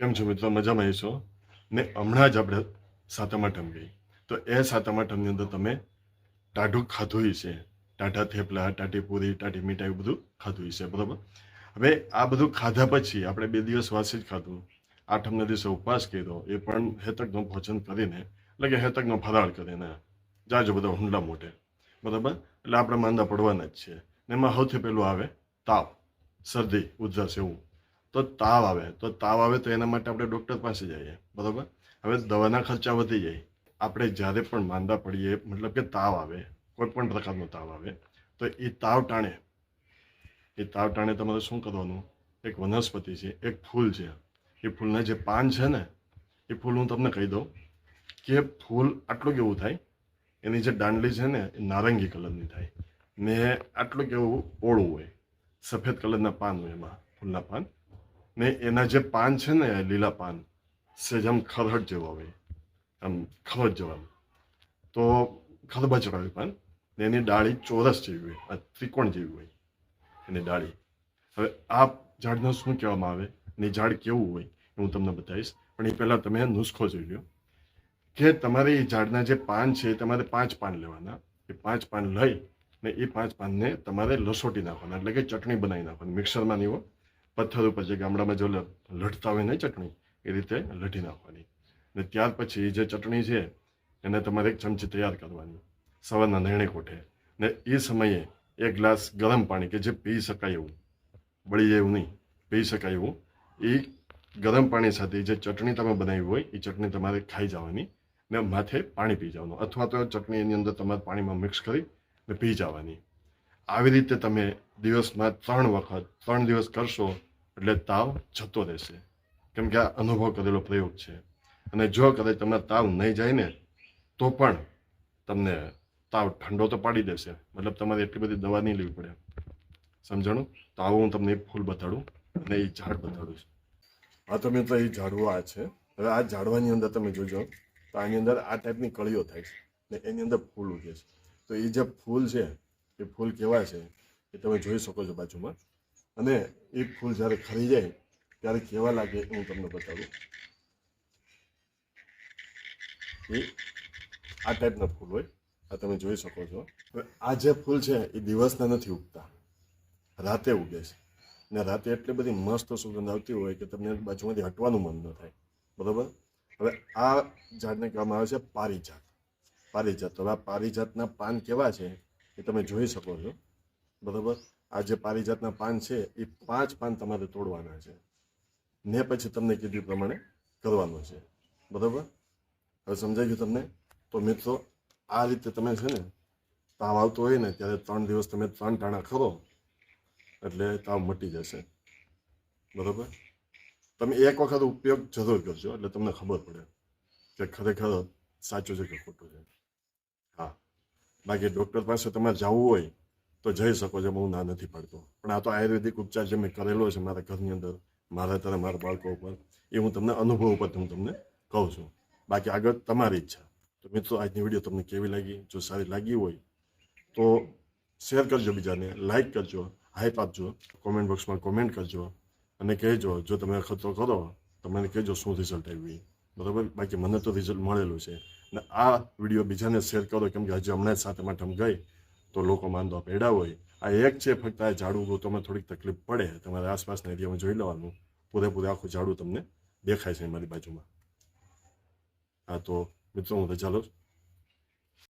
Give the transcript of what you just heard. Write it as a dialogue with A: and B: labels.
A: કેમ છો મિત્રો? મજામાં છો ને હમણાં જ આપણે સાતમ આઠમ ગઈ. તો એ સાતમ આઠમની અંદર તમે ટાઢું ખાધું છે ટાઢા થેપલા ટાટી પૂરી ટાટી મીઠાઈ બધું ખાધું છે બરાબર? હવે આ બધું ખાધા પછી આપણે બે દિવસ વાસી જ ખાધું. આઠમના દિવસે ઉપવાસ કર્યો. એ પણ હેતકનું ભોજન કરીને, એટલે કે હેતકનો ફરાળ કરીને. જાજો બધા હુંડલા મોટે બરાબર? એટલે આપણે માંદા પડવાના જ છે. ને એમાં સૌથી પહેલું આવે તાવ. શરદી, ઉધરસ એવું. તો તાવ આવે. તો તાવ આવે તો એના માટે આપણે ડૉક્ટર પાસે જઈએ. બરાબર? હવે દવાના ખર્ચા વધી જાય. આપણે જ્યારે પણ માંદા પડીએ, મતલબ કે તાવ આવે, કોઈ પણ પ્રકારનો તાવ આવે, તો એ તાવ ટાણે. એ તાવ ટાણે તમારે શું કરવાનું? એક વનસ્પતિ છે, એક ફૂલ છે. એ ફૂલના જે પાન છે ને, એ ફૂલ હું તમને કહી દઉં કે ફૂલ આટલું કેવું થાય? એની જે દાંડલી છે ને, એ નારંગી કલરની થાય. ને આટલું કેવું ઓળું હોય. સફેદ કલરના પાન હોય એમાં, ફૂલના પાન. ને એના જે પાન છે ને, લીલા પાન સેજ આમ ખરહટ જેવા હોય આમ ખરહટ જેવા તો ખરબચડા પાન. ને એની ડાળી ચોરસ જેવી હોય, આ ત્રિકોણ જેવી હોય, એની ડાળી. હવે આ ઝાડને શું કહેવામાં આવે ને ઝાડ કેવું હોય હું તમને બતાવીશ. પણ એ પહેલાં તમે નુસ્ખો જોઈ લો કે તમારે એ ઝાડના જે પાન છે તમારે પાંચ પાન લેવાના. એ પાંચ પાન લઈ ને એ પાંચ પાનને તમારે લસોટી નાખવાના, એટલે કે ચટણી બનાવી નાખવાની, મિક્સરમાં નહીં હો. પથ્થર ઉપર જે ગામડામાં જો લઢતા હોય ને ચટણી, એ રીતે લઢી નાખવાની. ને ત્યાર પછી જે ચટણી છે, એને તમારે એક ચમચી તૈયાર કરવાની, સવારના નેણે કોઠે. ને એ સમયે એક ગ્લાસ ગરમ પાણી કે જે પી શકાય એવું, બળી જાય એવું નહીં, પી શકાય એવું, એ ગરમ પાણી સાથે જે ચટણી તમે બનાવી હોય, એ ચટણી તમારે ખાઈ જવાની ને માથે પાણી પી જવાનું. અથવા તો ચટણી એની અંદર તમારે પાણીમાં મિક્સ કરી ને પી જવાની. આવી રીતે તમે દિવસમાં ત્રણ વખત, ત્રણ દિવસ કરશો એટલે તાવ જતો રહેશે. કેમ કે આ અનુભવ કરેલો પ્રયોગ છે. અને જો કદાચ તમને તાવ નહીં જાય ને, તો પણ તમને તાવ ઠંડો તો પાડી દેશે. મતલબ તમારે એટલી બધી દવા નહીં લેવી પડે. સમજણું? તો આવું હું તમને એ ફૂલ બતાડું અને એ ઝાડ બતાડું છું. હા, તો એ ઝાડવું આ છે. હવે આ ઝાડવાની અંદર તમે જોજો, તો આની અંદર આ ટાઈપની કળીઓ થાય છે ને એની અંદર ફૂલ ઉગે છે. તો એ જે ફૂલ છે, એ ફૂલ કેવા છે, એ તમે જોઈ શકો છો બાજુમાં. અને એ ફૂલ જ્યારે ખરી જાય ત્યારે કેવા લાગે હું તમને બતાવું. એ આ ટાઈપના ફૂલ હોય. આ તમે જોઈ શકો છો. આ જે ફૂલ છે એ દિવસના નથી ઉગતા. રાતે ઉગે છે. ને રાતે એટલી બધી મસ્ત સુગંધ આવતી હોય કે તમને બાજુમાંથી હટવાનું મન ન થાય. બરાબર? હવે આ ઝાડને કહેવામાં આવે છે પારિજાત. પારિજાત. હવે આ પારિજાતના પાન કેવા છે એ તમે જોઈ શકો છો. બરાબર? આ જે પારિજાતના પાન છે, એ પાંચ પાન તમારે તોડવાના છે. ને પછી તમને કીધું પ્રમાણે કરવાનું છે. બરાબર? હવે સમજાઈ ગયું તમને? તો મિત્રો, આ રીતે તમે છે ને, તાવ આવતો હોય ને, ત્યારે ત્રણ દિવસ તમે ત્રણ ટાણા ખરો, એટલે તાવ મટી જશે. બરાબર? તમે એક વખત ઉપયોગ જરૂર કરજો, એટલે તમને ખબર પડે કે ખરેખર સાચું છે કે ખોટું છે. હા. બાકી ડૉક્ટર પાસે તમારે જવું હોય તો જઈ શકો છો હું ના નથી પાડતો. પણ આ તો આયુર્વેદિક ઉપચાર જે મેં કરેલો છે મારા ઘરની અંદર, મારા તરફ, મારા બાળકો ઉપર, એ હું તમને અનુભવ ઉપર હું તમને કહું છું. બાકી આગળ તમારી ઈચ્છા. તો મિત્રો, આજની વીડિયો તમને કેવી લાગી? જો સારી લાગી હોય, તો શેર કરજો બીજાને, લાઈક કરજો હાઈપ આપજો કોમેન્ટ બોક્સમાં કોમેન્ટ કરજો, અને કહેજો, જો તમે ખતરો કરો તો મને કહેજો શું રિઝલ્ટ આવ્યું બરાબર? બાકી મને તો રિઝલ્ટ મળેલું છે. અને આ વીડિયો બીજાને શેર કરો, કેમ કે હજી હમણાં જ સાથે માટે ગઈ. તો લોકો માંદો પેડા હોય. આ એક છે, ફક્ત આ ઝાડુ તમને થોડીક તકલીફ પડે. તમારે આસપાસના એરિયામાં જોઈ લેવાનું. પૂરેપૂરે આખું ઝાડુ તમને દેખાય છે મારી બાજુમાં. હા, તો મિત્રો, હું રજા લઉં.